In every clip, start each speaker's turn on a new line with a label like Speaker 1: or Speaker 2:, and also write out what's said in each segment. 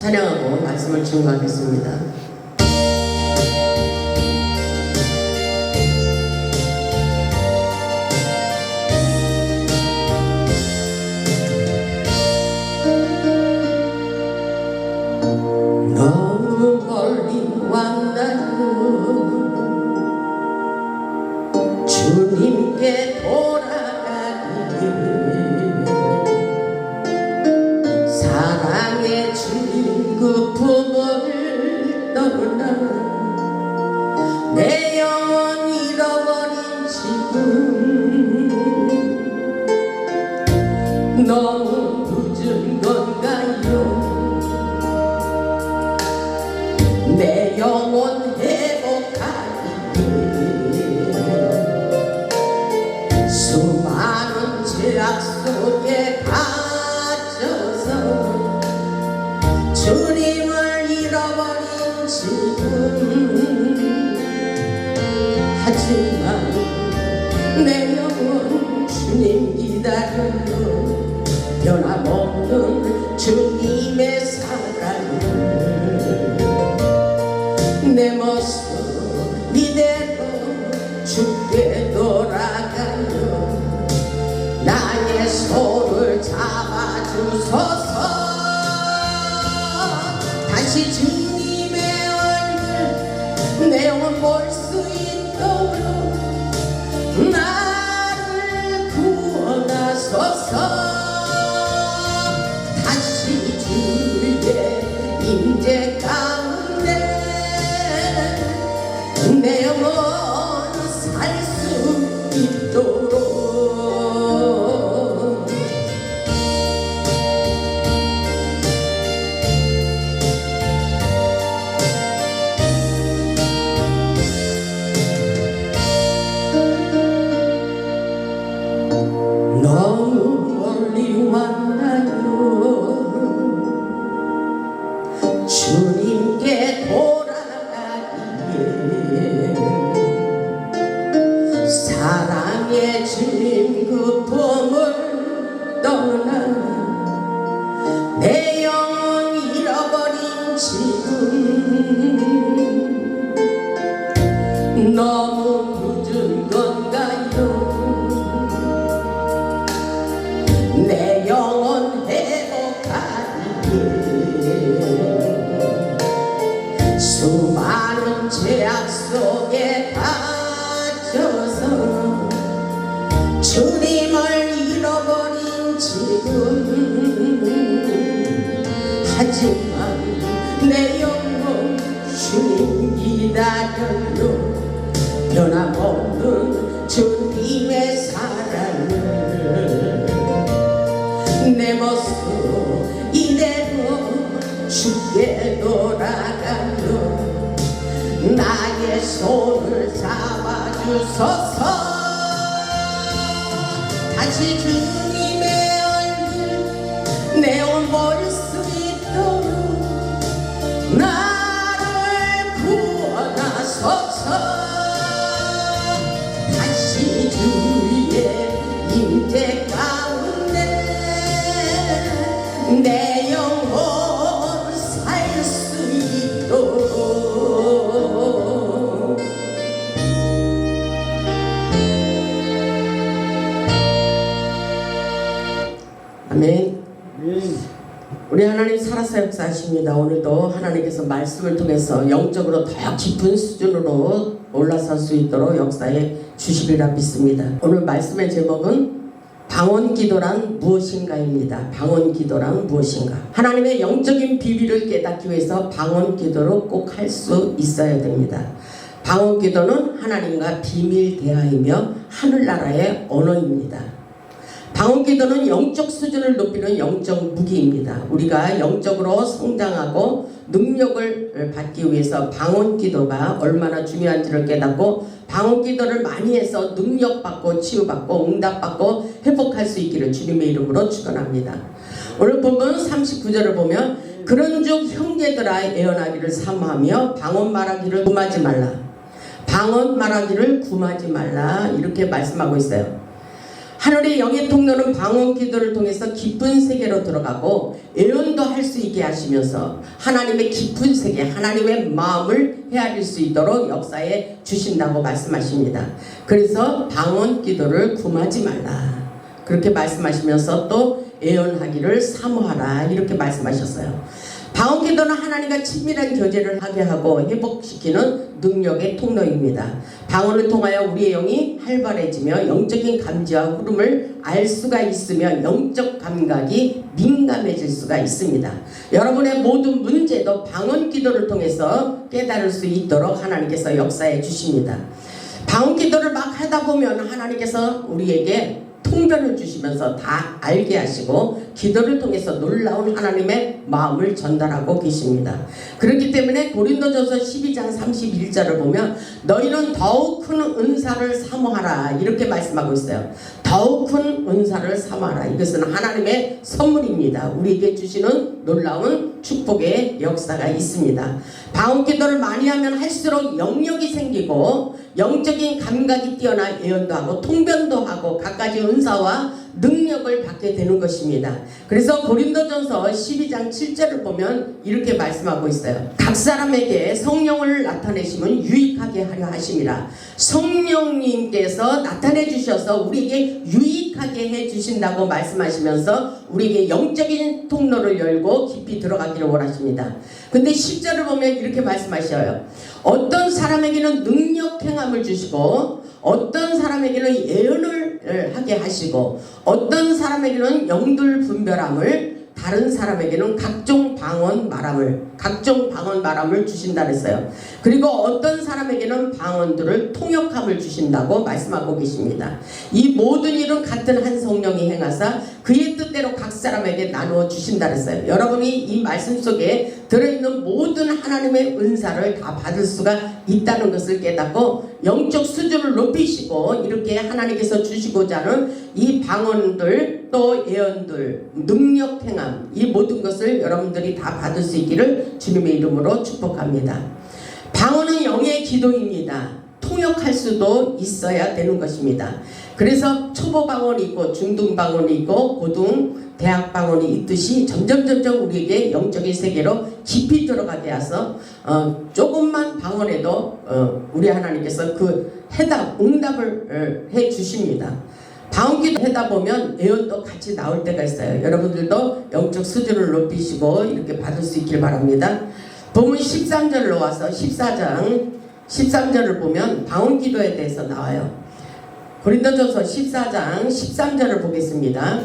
Speaker 1: 찬양하고 말씀을 증거하겠습니다. 잡아주소서. 다시 주님의 얼굴 내 영혼 볼 수 있도록. 나 나의 손을 잡아주소서. 다시 주님의 얼굴 내볼 하나님 살아서 역사하십니다. 오늘도 하나님께서 말씀을 통해서 영적으로 더 깊은 수준으로 올라설 수 있도록 역사해 주시리라 믿습니다. 오늘 말씀의 제목은 방언 기도란 무엇인가입니다. 방언 기도란 무엇인가? 하나님의 영적인 비밀을 깨닫기 위해서 방언 기도를 꼭할 수 있어야 됩니다. 방언 기도는 하나님과 비밀 대화이며 하늘나라의 언어입니다. 방언 기도는 영적 수준을 높이는 영적 무기입니다. 우리가 영적으로 성장하고 능력을 받기 위해서 방언 기도가 얼마나 중요한지를 깨닫고 방언 기도를 많이 해서 능력 받고 치유받고 응답 받고 회복할 수 있기를 주님의 이름으로 축원합니다. 오늘 본문 39절을 보면 그런즉 형제들아 애언하기를 삼하며 방언 말하기를 금하지 말라. 방언 말하기를 금하지 말라 이렇게 말씀하고 있어요. 하늘의 영의 통로는 방언 기도를 통해서 깊은 세계로 들어가고 예언도 할 수 있게 하시면서 하나님의 깊은 세계, 하나님의 마음을 헤아릴 수 있도록 역사에 주신다고 말씀하십니다. 그래서 방언 기도를 금하지 말라. 그렇게 말씀하시면서 또 예언하기를 사모하라 이렇게 말씀하셨어요. 방언 기도는 하나님과 친밀한 교제를 하게 하고 회복시키는 능력의 통로입니다. 방언을 통하여 우리의 영이 활발해지며 영적인 감지와 흐름을 알 수가 있으며 영적 감각이 민감해질 수가 있습니다. 여러분의 모든 문제도 방언 기도를 통해서 깨달을 수 있도록 하나님께서 역사해 주십니다. 방언 기도를 막 하다 보면 하나님께서 우리에게 통변을 주시면서 다 알게 하시고 기도를 통해서 놀라운 하나님의 마음을 전달하고 계십니다. 그렇기 때문에 고린도전서 12장 31절을 보면 너희는 더욱 큰 은사를 사모하라 이렇게 말씀하고 있어요. 더욱 큰 은사를 사모하라. 이것은 하나님의 선물입니다. 우리에게 주시는 놀라운 축복의 역사가 있습니다. 방언 기도를 많이 하면 할수록 영역이 생기고 영적인 감각이 뛰어나 예언도 하고 통변도 하고 갖가지 은사와 능력을 받게 되는 것입니다. 그래서 고린도전서 12장 7절을 보면 이렇게 말씀하고 있어요. 각 사람에게 성령을 나타내시면 유익하게 하려 하심이라. 성령님께서 나타내 주셔서 우리에게 유익하게 해 주신다고 말씀하시면서 우리에게 영적인 통로를 열고 깊이 들어가기를 원하십니다. 근데 10절을 보면 이렇게 말씀하셔요. 어떤 사람에게는 능력 행함을 주시고 어떤 사람에게는 예언을 하게 하시고 어떤 사람에게는 영들 분별함을 다른 사람에게는 각종 방언 말함을 각종 방언 말함을 주신다 그랬어요. 그리고 어떤 사람에게는 방언들을 통역함을 주신다고 말씀하고 계십니다. 이 모든 일은 같은 한 성령이 행하사 그의 뜻대로 각 사람에게 나누어 주신다 그랬어요. 여러분이 이 말씀 속에 들어있는 모든 하나님의 은사를 다 받을 수가 있다는 것을 깨닫고 영적 수준을 높이시고 이렇게 하나님께서 주시고자 하는 이 방언들 또 예언들 능력 행함 이 모든 것을 여러분들이 다 받을 수 있기를 주님의 이름으로 축복합니다. 방언은 영의 기도입니다. 통역할 수도 있어야 되는 것입니다. 그래서 초보 방언이 있고 중등 방언이 있고 고등 대학 방언이 있듯이 점점 점점 우리에게 영적인 세계로 깊이 들어가게 해서 어, 조금만 방언해도 어, 우리 하나님께서 그 해답 응답을 어, 해 주십니다. 방언기도 하다 보면 예언도 같이 나올 때가 있어요. 여러분들도 영적 수준을 높이시고 이렇게 받을 수 있길 바랍니다. 본문 13절로 와서 14장 13절을 보면 방언기도에 대해서 나와요. 고린도전서 14장 13절을 보겠습니다.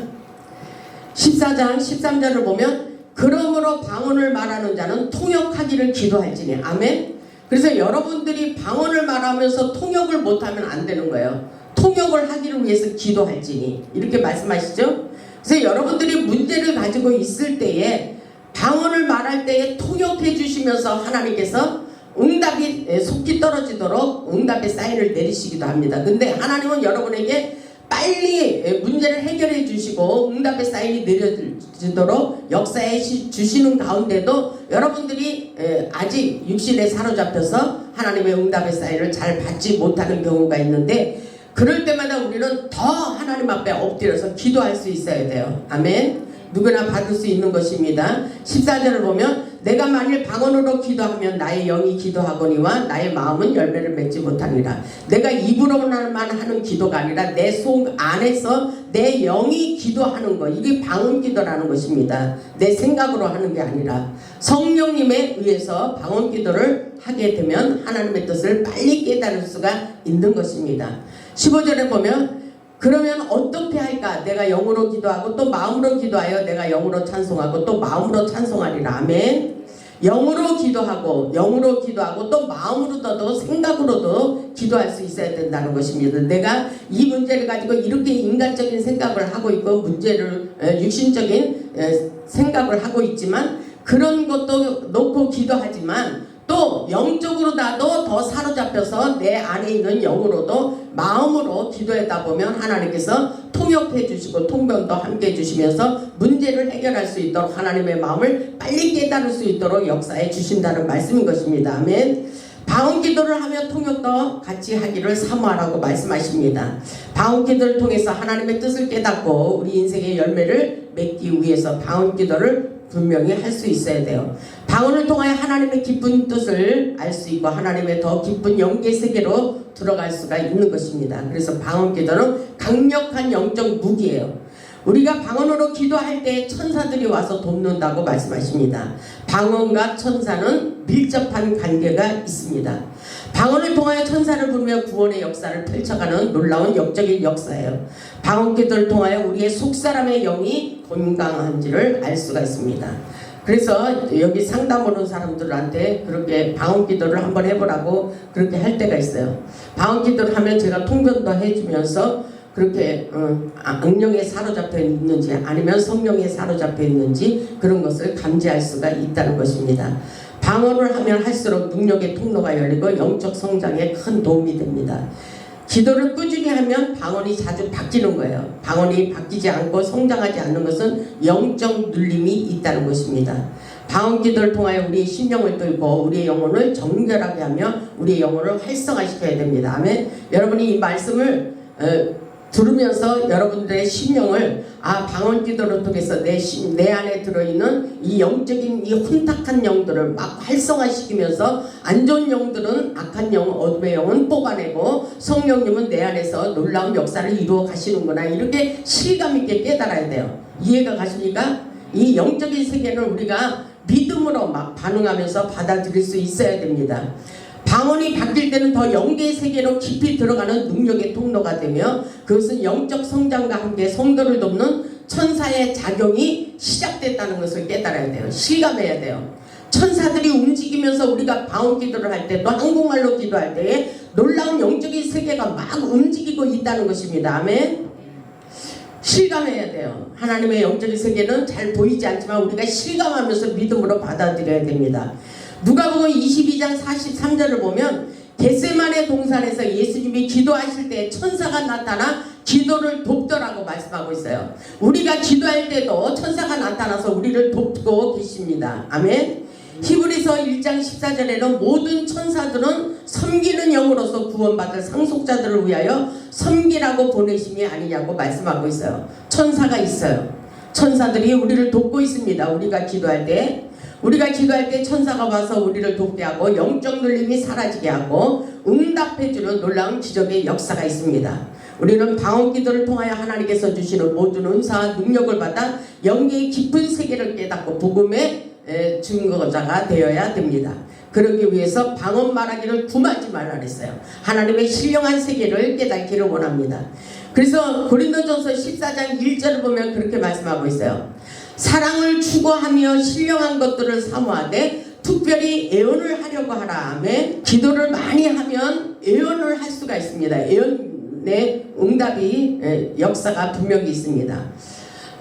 Speaker 1: 14장 13절을 보면 그러므로 방언을 말하는 자는 통역하기를 기도할지니 아멘. 그래서 여러분들이 방언을 말하면서 통역을 못하면 안 되는 거예요. 통역을 하기를 위해서 기도할지니 이렇게 말씀하시죠. 그래서 여러분들이 문제를 가지고 있을 때에 방언을 말할 때에 통역해 주시면서 하나님께서 응답이 속히 떨어지도록 응답의 사인을 내리시기도 합니다. 근데 하나님은 여러분에게 빨리 문제를 해결해 주시고 응답의 사인이 내려지도록 역사에 주시는 가운데도 여러분들이 아직 육신에 사로잡혀서 하나님의 응답의 사인을 잘 받지 못하는 경우가 있는데 그럴 때마다 우리는 더 하나님 앞에 엎드려서 기도할 수 있어야 돼요. 아멘. 누구나 받을 수 있는 것입니다. 14절을 보면 내가 만일 방언으로 기도하면 나의 영이 기도하거니와 나의 마음은 열매를 맺지 못하니라. 내가 입으로만 하는 기도가 아니라 내 속 안에서 내 영이 기도하는 것. 이게 방언 기도라는 것입니다. 내 생각으로 하는 게 아니라 성령님에 의해서 방언 기도를 하게 되면 하나님의 뜻을 빨리 깨달을 수가 있는 것입니다. 15절에 보면 그러면 어떻게 할까? 내가 영으로 기도하고 또 마음으로 기도하여 내가 영으로 찬송하고 또 마음으로 찬송하리라. 아멘. 영으로 기도하고 영으로 기도하고 또 마음으로도 생각으로도 기도할 수 있어야 된다는 것입니다. 내가 이 문제를 가지고 이렇게 인간적인 생각을 하고 있고 문제를 육신적인 생각을 하고 있지만 그런 것도 놓고 기도하지만 또 영적으로 나도 더 사로잡혀서 내 안에 있는 영으로도 마음으로 기도하다 보면 하나님께서 통역해 주시고 통변도 함께 해 주시면서 문제를 해결할 수 있도록 하나님의 마음을 빨리 깨달을 수 있도록 역사해 주신다는 말씀인 것입니다. 아멘. 방언 기도를 하며 통역도 같이 하기를 사모하라고 말씀하십니다. 방언 기도를 통해서 하나님의 뜻을 깨닫고 우리 인생의 열매를 맺기 위해서 방언 기도를 분명히 할 수 있어야 돼요. 방언을 통하여 하나님의 기쁜 뜻을 알 수 있고 하나님의 더 기쁜 영계 세계로 들어갈 수가 있는 것입니다. 그래서 방언 기도는 강력한 영적 무기예요. 우리가 방언으로 기도할 때 천사들이 와서 돕는다고 말씀하십니다. 방언과 천사는 밀접한 관계가 있습니다. 방언을 통하여 천사를 부르며 구원의 역사를 펼쳐가는 놀라운 역적인 역사예요. 방언 기도를 통하여 우리의 속사람의 영이 건강한지를 알 수가 있습니다. 그래서 여기 상담 오는 사람들한테 그렇게 방언 기도를 한번 해보라고 그렇게 할 때가 있어요. 방언 기도를 하면 제가 통변도 해주면서 그렇게 어, 아, 악령에 사로잡혀 있는지 아니면 성령에 사로잡혀 있는지 그런 것을 감지할 수가 있다는 것입니다. 방언을 하면 할수록 능력의 통로가 열리고 영적 성장에 큰 도움이 됩니다. 기도를 꾸준히 하면 방언이 자주 바뀌는 거예요. 방언이 바뀌지 않고 성장하지 않는 것은 영적 눌림이 있다는 것입니다. 방언 기도를 통하여 우리의 심령을 뚫고 우리의 영혼을 정결하게 하며 우리의 영혼을 활성화시켜야 됩니다. 아멘. 여러분이 이 말씀을 어, 들으면서 여러분들의 심령을 아 방언 기도를 통해서 내, 심, 내 안에 들어있는 이 영적인 이 혼탁한 영들을 막 활성화시키면서 안 좋은 영들은 악한 영, 어둠의 영은 뽑아내고 성령님은 내 안에서 놀라운 역사를 이루어 가시는구나 이렇게 실감 있게 깨달아야 돼요. 이해가 가십니까? 이 영적인 세계는 우리가 믿음으로 막 반응하면서 받아들일 수 있어야 됩니다. 방언이 바뀔 때는 더 영계의 세계로 깊이 들어가는 능력의 통로가 되며 그것은 영적 성장과 함께 성도를 돕는 천사의 작용이 시작됐다는 것을 깨달아야 돼요. 실감해야 돼요. 천사들이 움직이면서 우리가 방언 기도를 할때또 한국말로 기도할 때에 놀라운 영적인 세계가 막 움직이고 있다는 것입니다. 아멘. 실감해야 돼요. 하나님의 영적인 세계는 잘 보이지 않지만 우리가 실감하면서 믿음으로 받아들여야 됩니다. 누가복음 22장 43절을 보면 겟세만의 동산에서 예수님이 기도하실 때 천사가 나타나 기도를 돕더라고 말씀하고 있어요. 우리가 기도할 때도 천사가 나타나서 우리를 돕고 계십니다. 아멘. 히브리서 1장 14절에는 모든 천사들은 섬기는 영으로서 구원받을 상속자들을 위하여 섬기라고 보내심이 아니냐고 말씀하고 있어요. 천사가 있어요. 천사들이 우리를 돕고 있습니다. 우리가 기도할 때 우리가 기도할 때 천사가 와서 우리를 돕게 하고 영적 눌림이 사라지게 하고 응답해주는 놀라운 기적의 역사가 있습니다. 우리는 방언 기도를 통하여 하나님께서 주시는 모든 은사와 능력을 받아 영계의 깊은 세계를 깨닫고 복음의 에, 증거자가 되어야 됩니다. 그러기 위해서 방언 말하기를 구하지 말라 그랬어요. 하나님의 신령한 세계를 깨닫기를 원합니다. 그래서 고린도전서 14장 1절을 보면 그렇게 말씀하고 있어요. 사랑을 추구하며 신령한 것들을 사모하되 특별히 애언을 하려고 하라. 아멘. 기도를 많이 하면 애언을 할 수가 있습니다. 애언의 응답이 에, 역사가 분명히 있습니다.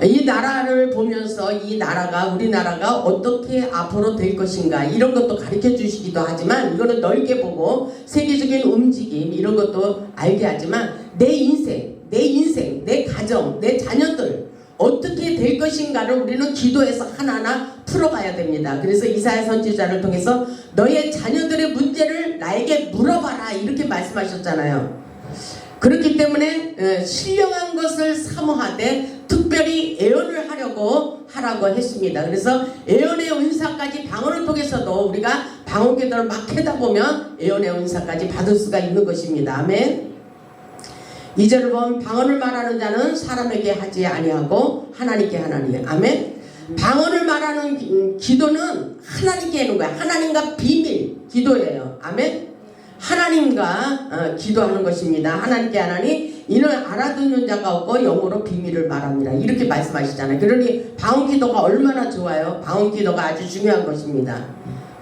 Speaker 1: 이 나라를 보면서 이 나라가 우리나라가 어떻게 앞으로 될 것인가 이런 것도 가르쳐 주시기도 하지만 이거는 넓게 보고 세계적인 움직임 이런 것도 알게 하지만 내 인생, 내 인생, 내 가정, 내 자녀들 어떻게 될 것인가를 우리는 기도해서 하나하나 풀어가야 됩니다. 그래서 이사야 선지자를 통해서 너의 자녀들의 문제를 나에게 물어봐라 이렇게 말씀하셨잖아요. 그렇기 때문에 어, 신령한 것을 사모하되 특별히 애언을 하려고 하라고 했습니다. 그래서 애언의 은사까지 방언을 통해서도 우리가 방언 기도를 막 하다 보면 애언의 은사까지 받을 수가 있는 것입니다. 아멘. 이절을 보면 방언을 말하는 자는 사람에게 하지 아니하고 하나님께 하나님. 아멘. 방언을 말하는 기- 기도는 하나님께 하는 거야. 하나님과 비밀 기도예요. 아멘. 하나님과 어, 기도하는 것입니다. 하나님께 하나님 이는 알아듣는 자가 없고 영어로 비밀을 말합니다. 이렇게 말씀하시잖아요. 그러니 방언 기도가 얼마나 좋아요. 방언 기도가 아주 중요한 것입니다.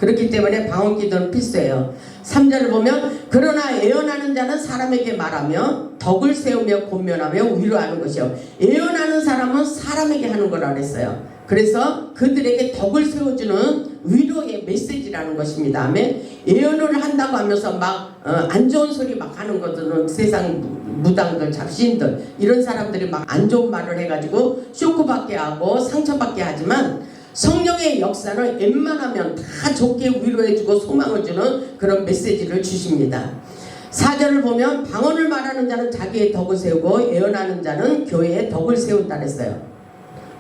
Speaker 1: 그렇기 때문에 방언 기도는 필수예요. 3절을 보면 그러나 애언하는 자는 사람에게 말하며 덕을 세우며 권면하며 위로하는 것이요. 애언하는 사람은 사람에게 하는 거라 그랬어요. 그래서 그들에게 덕을 세워주는 위로의 메시지라는 것입니다. 예언을 한다고 하면서 막안 좋은 소리 막 하는 것들은 세상 무당들, 잡신들 이런 사람들이 막 안 좋은 말을 해가지고 쇼크받게 하고 상처받게 하지만 성령의 역사는 웬만하면 다 좋게 위로해주고 소망을 주는 그런 메시지를 주십니다. 사절을 보면 방언을 말하는 자는 자기의 덕을 세우고 예언하는 자는 교회의 덕을 세운다 그랬어요.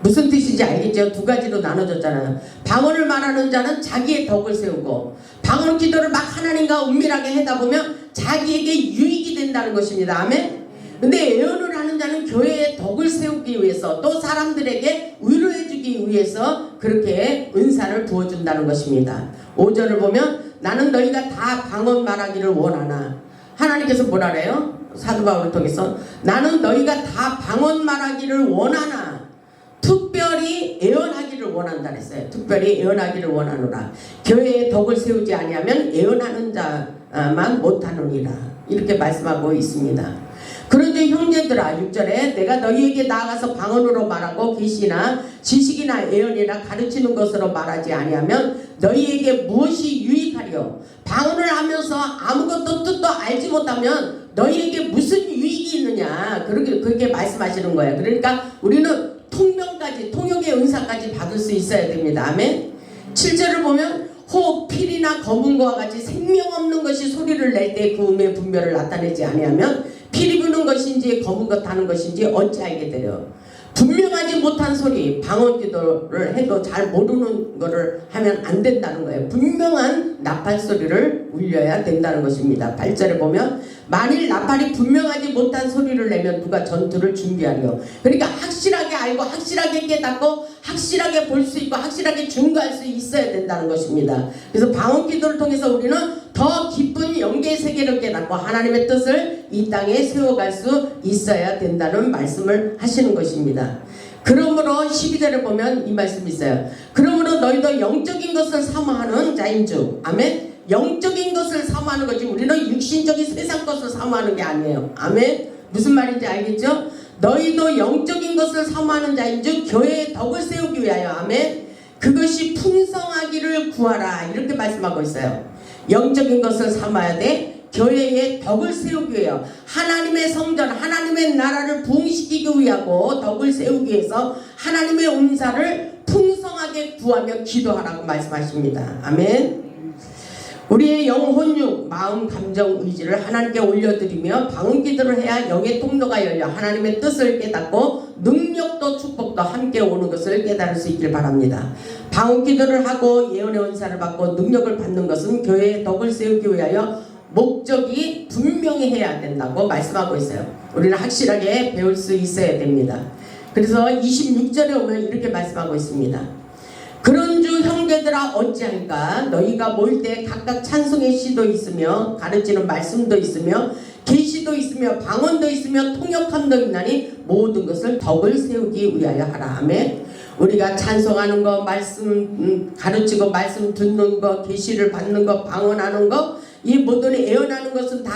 Speaker 1: 무슨 뜻인지 알겠죠? 두 가지로 나눠졌잖아요. 방언을 말하는 자는 자기의 덕을 세우고 방언 기도를 막 하나님과 은밀하게 하다 보면 자기에게 유익이 된다는 것입니다. 아멘. 근데 예언을 하는 자는 교회의 덕을 세우기 위해서 또 사람들에게 위로해 주기 위해서 그렇게 은사를 부어준다는 것입니다. 5절을 보면 나는 너희가 다 방언 말하기를 원하나 하나님께서 뭐라 그래요? 사도 바울을 통해서 나는 너희가 다 방언 말하기를 원하나 특별히 예언하기를 원한다 그랬어요. 특별히 예언하기를 원하노라. 교회에 덕을 세우지 아니하면 예언하는 자만 못하느니라. 이렇게 말씀하고 있습니다. 그런데 형제들아 6절에 내가 너희에게 나아가서 방언으로 말하고 계시나 지식이나 예언이나 가르치는 것으로 말하지 아니하면 너희에게 무엇이 유익하리요 방언을 하면서 아무것도 뜻도 알지 못하면 너희에게 무슨 유익이 있느냐 그렇게 그렇게 말씀하시는 거예요. 그러니까 우리는 통명까지 통역의 은사까지 받을 수 있어야 됩니다. 아멘. 7절을 보면 혹 필이나 검은과 같이 생명 없는 것이 소리를 낼 때 그 음의 분별을 나타내지 아니하면 부는 것인지 검은 것 하는 것인지 어찌 알게 되려 분명하지 못한 소리 방언 기도를 해도 잘 모르는 거를 하면 안 된다는 거예요. 분명한 나팔 소리를 울려야 된다는 것입니다. 8절에 보면 만일 나팔이 분명하지 못한 소리를 내면 누가 전투를 준비하려 그러니까 확실하게 알고 확실하게 깨닫고 확실하게 볼 수 있고 확실하게 증거할 수 있어야 된다는 것입니다. 그래서 방언 기도를 통해서 우리는 더 깊은 영계 세계를 깨닫고 하나님의 뜻을 이 땅에 세워갈 수 있어야 된다는 말씀을 하시는 것입니다. 그러므로 12절에 보면 이 말씀이 있어요. 그러므로 너희도 영적인 것을 사모하는 자인즉 아멘. 영적인 것을 사모하는 거지 우리는 육신적인 세상 것을 사모하는 게 아니에요. 아멘. 무슨 말인지 알겠죠? 너희도 영적인 것을 사모하는 자인 즉 교회의 덕을 세우기 위하여 아멘. 그것이 풍성하기를 구하라 이렇게 말씀하고 있어요. 영적인 것을 삼아야 돼. 교회의 덕을 세우기 위하여 하나님의 성전 하나님의 나라를 부흥시키기 위하고 덕을 세우기 위해서 하나님의 은사를 풍성하게 구하며 기도하라고 말씀하십니다. 아멘. 우리의 영혼육, 마음, 감정, 의지를 하나님께 올려드리며 방언 기도를 해야 영의 통로가 열려 하나님의 뜻을 깨닫고 능력도 축복도 함께 오는 것을 깨달을 수 있길 바랍니다. 방언 기도를 하고 예언의 은사를 받고 능력을 받는 것은 교회의 덕을 세우기 위하여 목적이 분명히 해야 된다고 말씀하고 있어요. 우리는 확실하게 배울 수 있어야 됩니다. 그래서 26절에 오면 이렇게 말씀하고 있습니다. 그런 주 형제들아 어찌할까 너희가 모일 때 각각 찬송의 시도 있으며 가르치는 말씀도 있으며 계시도 있으며 방언도 있으며 통역함도 있나니 모든 것을 덕을 세우기 위하여 하라 아멘 우리가 찬송하는 거 말씀 음, 가르치고 말씀 듣는 거 계시를 받는 거 방언하는 거 이 모든 애언하는 것은 다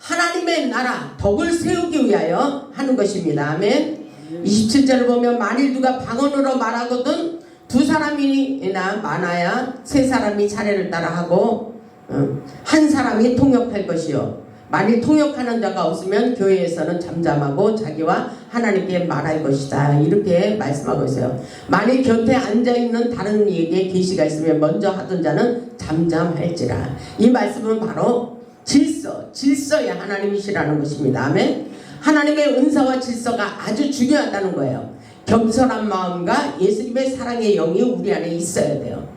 Speaker 1: 하나님의 나라 덕을 세우기 위하여 하는 것입니다. 아멘. 27절을 보면 만일 누가 방언으로 말하거든 두 사람이나 많아야 세 사람이 차례를 따라 하고 어, 한 사람이 통역할 것이요. 만일 통역하는 자가 없으면 교회에서는 잠잠하고 자기와 하나님께 말할 것이다. 이렇게 말씀하고 있어요. 만일 곁에 앉아 있는 다른 이에게 계시가 있으면 먼저 하던 자는 잠잠할지라. 이 말씀은 바로 질서, 질서의 하나님이시라는 것입니다. 아멘. 하나님의 은사와 질서가 아주 중요하다는 거예요. 겸손한 마음과 예수님의 사랑의 영이 우리 안에 있어야 돼요.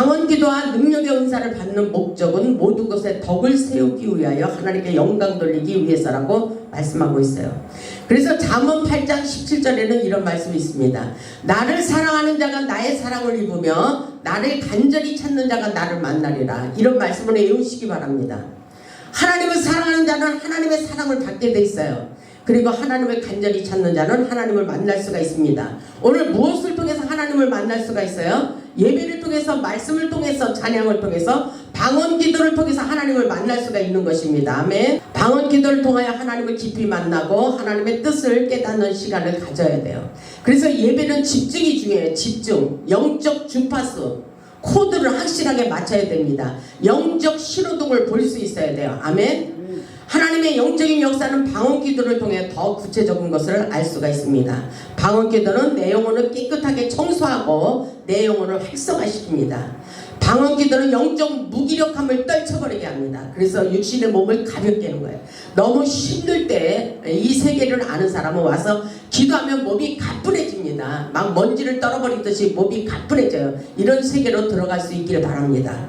Speaker 1: 방언 기도와 능력의 은사를 받는 목적은 모든 것에 덕을 세우기 위하여 하나님께 영광 돌리기 위해서라고 말씀하고 있어요. 그래서 잠언 8장 17절에는 이런 말씀이 있습니다. 나를 사랑하는 자가 나의 사랑을 입으며 나를 간절히 찾는 자가 나를 만나리라. 이런 말씀을 외우시기 바랍니다. 하나님을 사랑하는 자는 하나님의 사랑을 받게 돼 있어요. 그리고 하나님을 간절히 찾는 자는 하나님을 만날 수가 있습니다. 오늘 무엇을 통해서 하나님을 만날 수가 있어요? 예배를 통해서 말씀을 통해서 찬양을 통해서 방언 기도를 통해서 하나님을 만날 수가 있는 것입니다. 아멘. 방언 기도를 통하여 하나님을 깊이 만나고 하나님의 뜻을 깨닫는 시간을 가져야 돼요. 그래서 예배는 집중이 중요해요. 집중. 영적 주파수. 코드를 확실하게 맞춰야 됩니다. 영적 신호등을 볼 수 있어야 돼요. 아멘. 하나님의 영적인 역사는 방언 기도를 통해 더 구체적인 것을 알 수가 있습니다. 방언 기도는 내 영혼을 깨끗하게 청소하고 내 영혼을 활성화시킵니다. 방언 기도는 영적 무기력함을 떨쳐버리게 합니다. 그래서 육신의 몸을 가볍게 하는 거예요. 너무 힘들 때 이 세계를 아는 사람은 와서 기도하면 몸이 가뿐해집니다. 막 먼지를 떨어버리듯이 몸이 가뿐해져요. 이런 세계로 들어갈 수 있기를 바랍니다.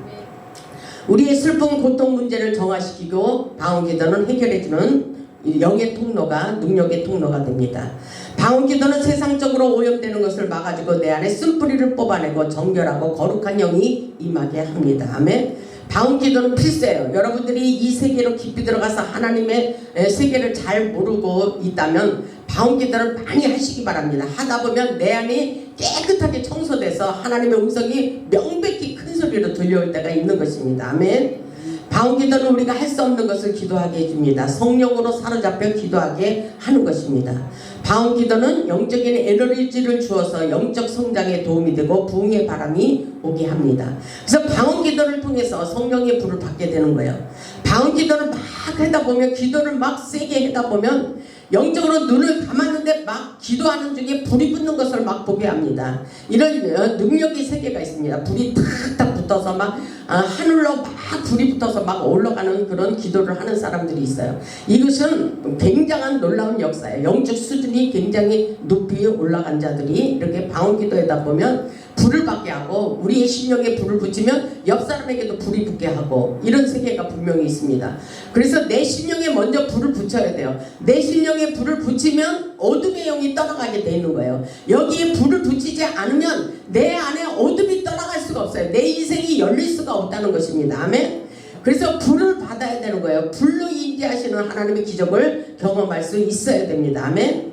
Speaker 1: 우리의 슬픈 고통 문제를 정화시키고 방언 기도는 해결해주는 영의 통로가 능력의 통로가 됩니다. 방언 기도는 세상적으로 오염되는 것을 막아주고 내 안에 쓴뿌리를 뽑아내고 정결하고 거룩한 영이 임하게 합니다. 아멘. 방언 기도는 필수예요. 여러분들이 이 세계로 깊이 들어가서 하나님의 에, 세계를 잘 모르고 있다면 방언 기도를 많이 하시기 바랍니다. 하다 보면 내 안이 깨끗하게 청소돼서 하나님의 음성이 명백히 큰 소리로 들려올 때가 있는 것입니다. 아멘. 방언 기도는 우리가 할 수 없는 것을 기도하게 해줍니다. 성령으로 사로잡혀 기도하게 하는 것입니다. 방언 기도는 영적인 에너지를 주어서 영적 성장에 도움이 되고 부흥의 바람이 오게 합니다. 그래서 방언 기도를 통해서 성령의 불을 받게 되는 거예요. 방언 기도를 막 하다 보면 기도를 막 세게 하다 보면 영적으로 눈을 감았는데 막 기도하는 중에 불이 붙는 것을 막 보게 합니다. 이런 어, 능력의 세계가 있습니다. 불이 탁탁 붙어서 막 아, 하늘로 막 불이 붙어서 막 올라가는 그런 기도를 하는 사람들이 있어요. 이것은 굉장한 놀라운 역사예요. 영적 수준이 굉장히 높이 올라간 자들이 이렇게 방언 기도하다 보면 불을 받게 하고 우리의 심령에 불을 붙이면 옆 사람에게도 불이 붙게 하고 이런 세계가 분명히 있습니다. 그래서 내 심령에 먼저 불을 붙여야 돼요. 내 심령에 불을 붙이면 어둠의 영이 떠나가게 돼 있는 거예요. 여기에 불을 붙이지 않으면 내 안에 어둠이 떠나갈 수가 없어요. 내 인생이 열릴 수가 없다는 것입니다. 아멘. 그래서 불을 받아야 되는 거예요. 불로 인지하시는 하나님의 기적을 경험할 수 있어야 됩니다. 아멘.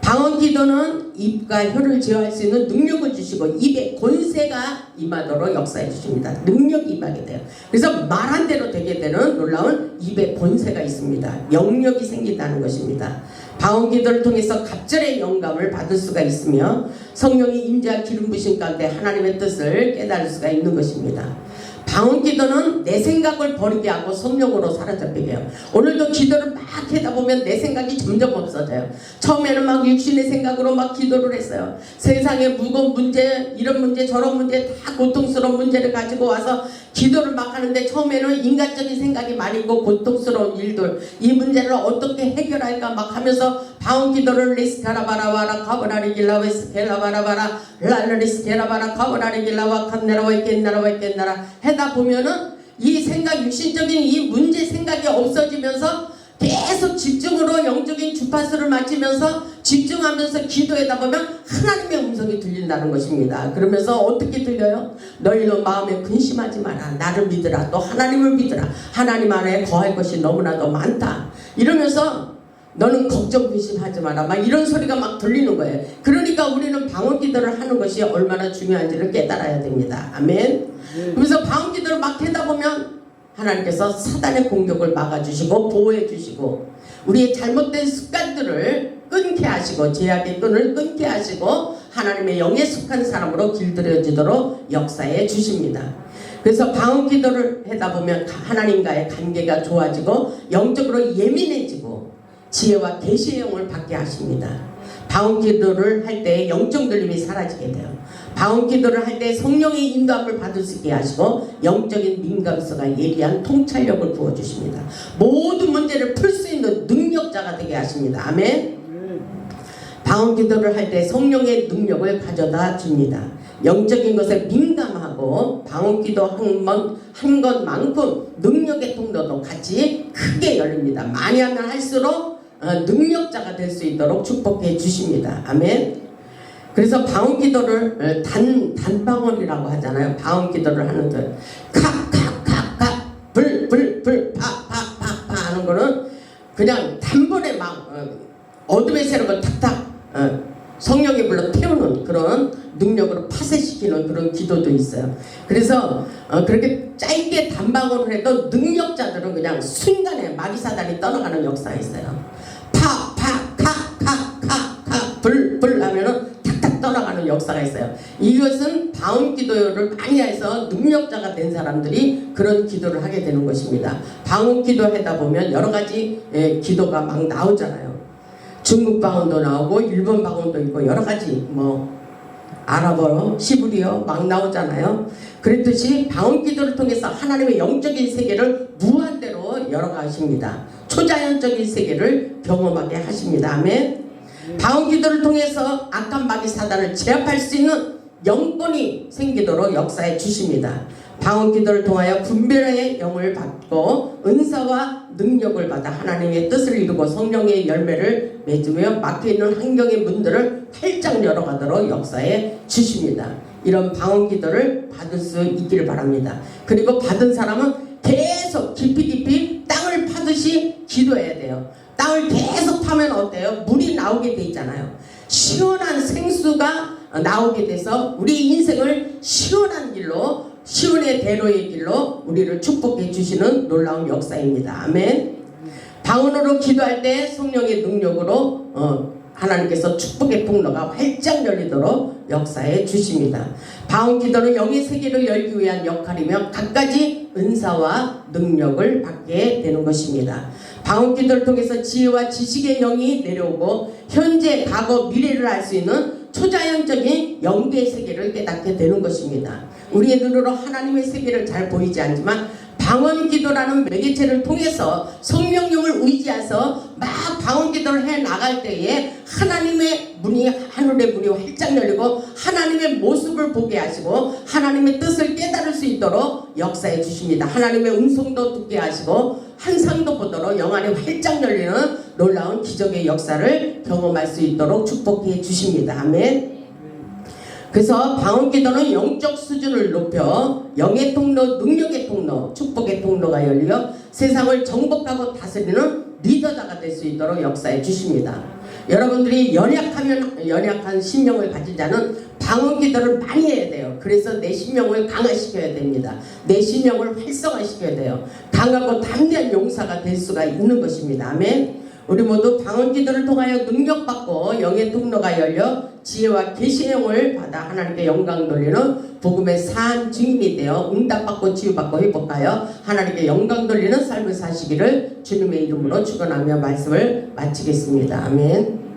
Speaker 1: 방언 기도는 입과 혀를 제어할 수 있는 능력을 주시고 입에 권세가 임하도록 역사해 주십니다. 능력이 임하게 돼요. 그래서 말한 대로 되게 되는 놀라운 입에 권세가 있습니다. 영역이 생긴다는 것입니다. 방언 기도를 통해서 갑절의 영감을 받을 수가 있으며 성령이 임재한 기름 부신 가운데 하나님의 뜻을 깨달을 수가 있는 것입니다. 방언 기도는 내 생각을 버리게 하고 성령으로 사로잡히게 해요. 오늘도 기도를 막 하다 보면 내 생각이 점점 없어져요. 처음에는 막 육신의 생각으로 막 기도를 했어요. 세상의 무거운 문제, 이런 문제, 저런 문제, 다 고통스러운 문제를 가지고 와서 기도를 막 하는데 처음에는 인간적인 생각이 많이 있고 고통스러운 일들, 이 문제를 어떻게 해결할까 막 하면서 방언 기도를 리스카라바라바라 카브라리 길라웨스 켈라바라바라 랄리스 켈라바라 카브라리 길라와 칸네라와 있겠나라와 있겠나라 해다 보면은 이 생각 육신적인 이 문제 생각이 없어지면서 계속 집중으로 영적인 주파수를 맞추면서 집중하면서 기도하다 보면 하나님의 음성이 들린다는 것입니다. 그러면서 어떻게 들려요? 너희는 마음에 근심하지 마라. 나를 믿으라. 또 하나님을 믿으라. 하나님 안에 거할 것이 너무나도 많다. 이러면서 너는 걱정 근심하지 마라. 막 이런 소리가 막 들리는 거예요. 그러니까 우리는 방언 기도를 하는 것이 얼마나 중요한지를 깨달아야 됩니다. 아멘. 그래서 방언 기도를 막 하다 보면 하나님께서 사단의 공격을 막아주시고 보호해 주시고 우리의 잘못된 습관들을 끊게 하시고 제약의 끈을 끊게 하시고 하나님의 영에 속한 사람으로 길들여지도록 역사해 주십니다. 그래서 방언 기도를 하다 보면 하나님과의 관계가 좋아지고 영적으로 예민해지고 지혜와 계시의 영을 받게 하십니다. 방언 기도를 할 때 영적 들림이 사라지게 돼요. 방언 기도를 할 때 성령의 인도함을 받을 수 있게 하시고 영적인 민감성과 예리한 통찰력을 부어 주십니다. 모든 문제를 풀 수 있는 능력자가 되게 하십니다. 아멘. 방언 기도를 할 때 성령의 능력을 가져다 줍니다. 영적인 것에 민감하고 방언 기도 한, 한 것만큼 능력의 통로도 같이 크게 열립니다. 많이 하면 할수록 어, 능력자가 될 수 있도록 축복해 주십니다. 아멘. 그래서 방언 기도를 어, 단 단방언이라고 하잖아요. 방언 기도를 하는 들 카카카카 불불 불 파 파 파 파 하는 거는 그냥 단번에 막 어, 어둠의 세력을 탁탁 어, 성령의 불로 태우는 그런 능력으로 파쇄시키는 그런 기도도 있어요. 그래서 어, 그렇게 짧게 단방언을 해도 능력자들은 그냥 순간에 마귀사단이 떠나가는 역사가 있어요. 불불 하면은 탁탁 돌아가는 역사가 있어요. 이것은 방언 기도를 많이 해서 능력자가 된 사람들이 그런 기도를 하게 되는 것입니다. 방언 기도하다 보면 여러 가지 예, 기도가 막 나오잖아요. 중국 방언도 나오고 일본 방언도 있고 여러 가지 뭐 아랍어, 시브리어 막 나오잖아요. 그랬듯이 방언 기도를 통해서 하나님의 영적인 세계를 무한대로 열어가십니다. 초자연적인 세계를 경험하게 하십니다. 아멘. 방언 기도를 통해서 악한 마귀 사단을 제압할 수 있는 영권이 생기도록 역사해 주십니다. 방언 기도를 통하여 분별의 영을 받고 은사와 능력을 받아 하나님의 뜻을 이루고 성령의 열매를 맺으며 막혀 있는 환경의 문들을 활짝 열어가도록 역사해 주십니다. 이런 방언 기도를 받을 수 있기를 바랍니다. 그리고 받은 사람은 계속 깊이 깊이 땅을 파듯이 기도해야 돼요. 땅을 계속 파면 어때요? 물이 나오게 돼 있잖아요. 시원한 생수가 나오게 돼서 우리 인생을 시원한 길로 시온의 대로의 길로 우리를 축복해 주시는 놀라운 역사입니다. 아멘. 방언으로 기도할 때 성령의 능력으로 어, 하나님께서 축복의 통로가 활짝 열리도록 역사해 주십니다. 방언 기도는 영의 세계를 열기 위한 역할이며 갖가지 은사와 능력을 받게 되는 것입니다. 방언 기도를 통해서 지혜와 지식의 영이 내려오고 현재, 과거, 미래를 알 수 있는 초자연적인 영계의 세계를 깨닫게 되는 것입니다. 우리의 눈으로 하나님의 세계를 잘 보이지 않지만 방언 기도라는 매개체를 통해서 성령님을 의지해서 막 방언 기도를 해 나갈 때에 하나님의 문이 하늘의 문이 활짝 열리고 하나님의 모습을 보게 하시고 하나님의 뜻을 깨달을 수 있도록 역사해 주십니다. 하나님의 음성도 듣게 하시고 한상도 보도록 영안이 활짝 열리는 놀라운 기적의 역사를 경험할 수 있도록 축복해 주십니다. 아멘. 그래서 방언 기도는 영적 수준을 높여 영의 통로, 능력의 통로, 축복의 통로가 열려 세상을 정복하고 다스리는 리더자가 될 수 있도록 역사해 주십니다. 여러분들이 연약하면 연약한 심령을 가진 자는 방언 기도를 많이 해야 돼요. 그래서 내 심령을 강화시켜야 됩니다. 내 심령을 활성화시켜야 돼요. 강하고 담대한 용사가 될 수가 있는 것입니다. 아멘. 우리 모두 방언 기도를 통하여 능력받고 영의 통로가 열려 지혜와 계시의 영을 받아 하나님께 영광 돌리는 복음의 산 증인이 되어 응답받고 치유받고 회복하여 하나님께 영광 돌리는 삶을 사시기를 주님의 이름으로 축원하며 말씀을 마치겠습니다. 아멘.